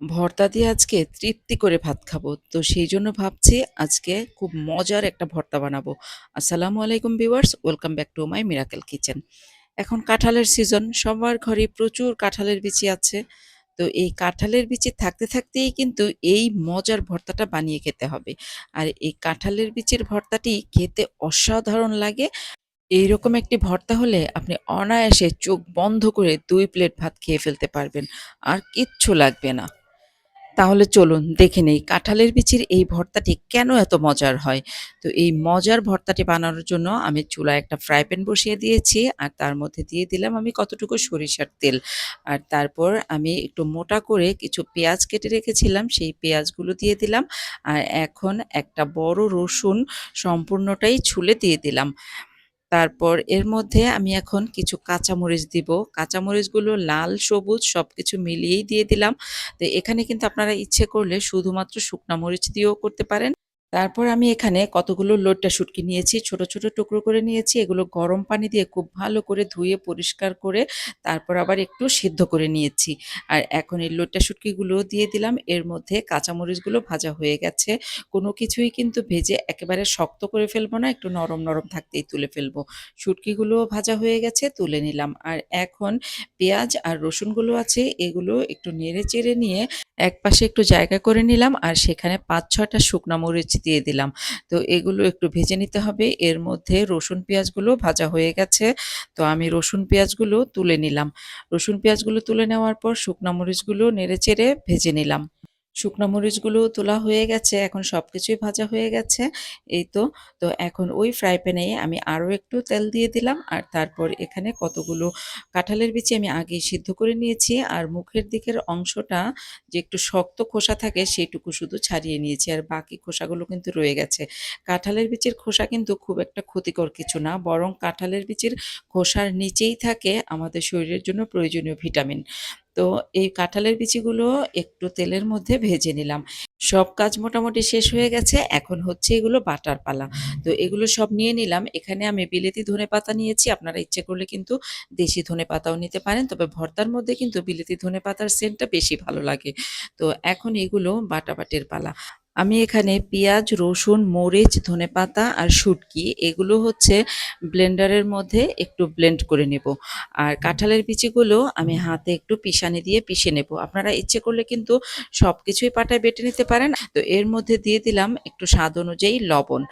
ভর্তা দিয়ে আজকে তৃপ্তি করে ভাত খাব। তো সেই জন্য ভাবছি আজকে খুব মজার একটা ভর্তা বানাবো। আসসালামু আলাইকুম viewers, welcome back to my miracle kitchen. এখন কাঁঠালের সিজন, সবার ঘরেই প্রচুর কাঁঠালের বিচি আছে। তো এই কাঁঠালের বিচি থাকতে থাকতেই কিন্তু এই মজার ভর্তাটা বানিয়ে খেতে হবে। আর এই কাঁঠালের বিচির ভর্তাটি খেতে অসাধারণ লাগে। এইরকম একটি ভর্তা হলে আপনি অনায়াসে চোখ বন্ধ করে দুই প্লেট ভাত খেয়ে ফেলতে পারবেন। আর কিচ্ছু লাগবে না। তাহলে চলুন দেখে নেই কাঁঠালের বিচির এই ভর্তাটি কেন এত মজার হয়। তো এই মজার ভর্তাটি বানানোর জন্য আমি চুলায় একটা ফ্রাই প্যান বসিয়ে দিয়েছি আর তার মধ্যে দিয়ে দিলাম আমি কতটুকু সরিষার তেল। আর তারপর আমি একটু মোটা করে কিছু পেঁয়াজ কেটে রেখেছিলাম, সেই পেঁয়াজগুলো দিয়ে দিলাম। আর এখন একটা বড় রসুন সম্পূর্ণটাই ছুলে দিয়ে দিলাম। তারপর এর মধ্যে আমি এখন কিছু কাঁচামরিচ দিব। কাঁচামরিচগুলো লাল, সবুজ সব কিছু মিলিয়েই দিয়ে দিলাম। তো এখানে কিন্তু আপনারা ইচ্ছে করলে শুধুমাত্র শুকনা মরিচ দিয়েও করতে পারেন। তারপর আমি এখানে কতগুলো লইট্টা শুটকি নিয়েছি, ছোট, ছোট টুকরো করে নিয়েছি। এগুলো গরম পানি দিয়ে খুব ভালো করে ধুয়ে পরিষ্কার করে তারপর আবার একটু সিদ্ধ করে নিয়েছি। আর এখন এই লইট্টা শুটকিগুলো দিয়ে দিলাম। এর মধ্যে কাঁচামরিচগুলো ভাজা হয়ে গেছে। কোনো কিছুই কিন্তু ভেজে একেবারে শক্ত করে ফেলব না, একটু নরম, নরম থাকতেই তুলে ফেলব। শুটকিগুলোও ভাজা হয়ে গেছে, তুলে নিলাম। আর এখন পেঁয়াজ আর রসুনগুলো আছে, এগুলো একটু নেড়ে চেড়ে নিয়ে একপাশে একটু জায়গা করে নিলাম আর সেখানে ৫-৬ টা শুকনা মরিচ দিয়ে দিলাম। তো এগুলো একটু ভেজে নিতে হবে। এর মধ্যে রসুন পেঁয়াজগুলো ভাজা হয়ে গেছে। তো আমি রসুন পেঁয়াজগুলো তুলে নিলাম। রসুন পেঁয়াজগুলো তুলে নেওয়ার পর শুকনা মরিচগুলো নেড়ে চেড়ে ভেজে নিলাম। শুকনো মরিচগুলো তোলা হয়ে গেছে, এখন সব কিছুই ভাজা হয়ে গেছে। এই তো, তো এখন ওই ফ্রাই প্যানে আমি আরও একটু তেল দিয়ে দিলাম আর তারপর এখানে কতগুলো কাঁঠালের বিচি আমি আগেই সিদ্ধ করে নিয়েছি আর মুখের দিকের অংশটা যে একটু শক্ত খোসা থাকে সেইটুকু শুধু ছাড়িয়ে নিয়েছি আর বাকি খোসাগুলো কিন্তু রয়ে গেছে। কাঁঠালের বিচির খোসা কিন্তু খুব একটা ক্ষতিকর কিছু না, বরং কাঁঠালের বিচির খোসার নিচেই থাকে আমাদের শরীরের জন্য প্রয়োজনীয় ভিটামিন। তো এই কাঁঠালের বিচিগুলো একটু তেলের মধ্যে ভেজে নিলাম। সব কাজ মোটামুটি শেষ হয়ে গেছে। এখন হচ্ছে এগুলো বাটার পালা। তো এগুলো সব নিয়ে নিলাম। এখানে আমি বিলেতি ধনে পাতা নিয়েছি। আপনারা ইচ্ছে করলে কিন্তু দেশি ধনে পাতাও নিতে পারেন। তবে ভর্তার মধ্যে কিন্তু বিলেতি ধনে পাতার সেন্টটা বেশি ভালো লাগে। তো এখন এগুলো বাটাবাটির পালা। আমি এখানে পেঁয়াজ, রসুন, মরিচ, ধনেপাতা আর শুটকি এগুলো হচ্ছে ব্লেন্ডারের মধ্যে একটু ব্লেন্ড করে নেব। আর কাঁঠালের বিচিগুলো আমি হাতে একটু পিষানি দিয়ে পিষে নেব। আপনারা ইচ্ছে করলে কিন্তু সব কিছুই পাটায় বেটে নিতে পারেন। তো এর মধ্যে দিয়ে দিলাম একটু স্বাদ অনুযায়ী লবণ।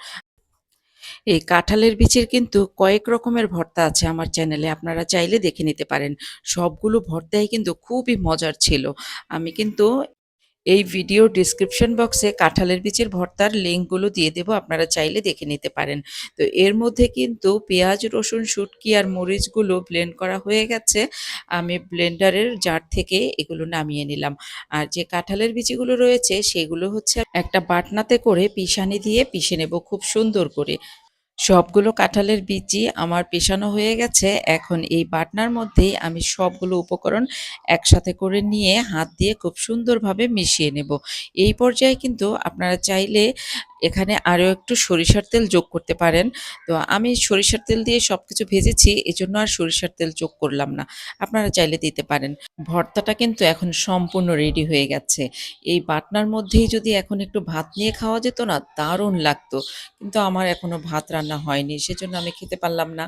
এই কাঁঠালের বিচির কিন্তু কয়েক রকমের ভর্তা আছে আমার চ্যানেলে আপনারা চাইলে দেখে নিতে পারেন। সবগুলো ভর্তাই কিন্তু খুবই মজার ছিল। আমি কিন্তু এই ভিডিও ডিসক্রিপশন বক্সে কাঁঠালের বিচির ভর্তার লিঙ্কগুলো দিয়ে দেব আপনারা চাইলে দেখে নিতে পারেন। তো এর মধ্যে কিন্তু পেঁয়াজ, রসুন, শুটকি আর মরিচগুলো ব্লেন্ড করা হয়ে গেছে। আমি ব্লেন্ডারের জার থেকে এগুলো নামিয়ে নিলাম। আর যে কাঁঠালের বিচিগুলো রয়েছে সেগুলো হচ্ছে একটা বাটনাতে করে পিসানি দিয়ে পিষে নেব খুব সুন্দর করে। সবগুলো কাঁঠালের বিচি আমার পেশানো হয়ে গেছে। এখন এই বাটনার মধ্যেই আমি সবগুলো উপকরণ একসাথে করে নিয়ে হাত দিয়ে খুব সুন্দরভাবে মিশিয়ে নেব। এই পর্যায়ে কিন্তু আপনারা চাইলে এখানে আরও একটু সরিষার তেল যোগ করতে পারেন। তো আমি সরিষার তেল দিয়ে সব কিছু ভেজেছি, এজন্য আর সরিষার তেল যোগ করলাম না। আপনারা চাইলে দিতে পারেন। ভর্তাটা কিন্তু এখন সম্পূর্ণ রেডি হয়ে গেছে। এই বাটনার মধ্যেই যদি এখন একটু ভাত নিয়ে খাওয়া যেত না, দারুণ লাগতো। কিন্তু আমার এখনও ভাত রান্না হয়নি, সেজন্য আমি খেতে পারলাম না।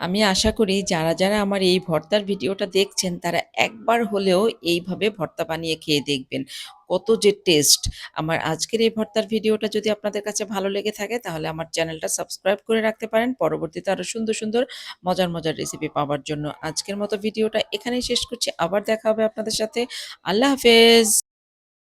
আমি আশা করি যারা, যারা আমার এই ভর্তার ভিডিওটা দেখছেন তারা একবার হলেও এইভাবে ভর্তা বানিয়ে খেয়ে দেখবেন। কত যে টেস্ট! আমার আজকের এই ভর্তার ভিডিওটা যদি আপনাদের কাছে ভালো লেগে থাকে তাহলে আমার চ্যানেলটা সাবস্ক্রাইব করে রাখতে পারেন পরবর্তীতে আরও সুন্দর, সুন্দর মজার, মজার রেসিপি পাওয়ার জন্য। আজকের মতো ভিডিওটা এখানেই শেষ করছি। আবার দেখা হবে আপনাদের সাথে। আল্লাহ হাফেজ।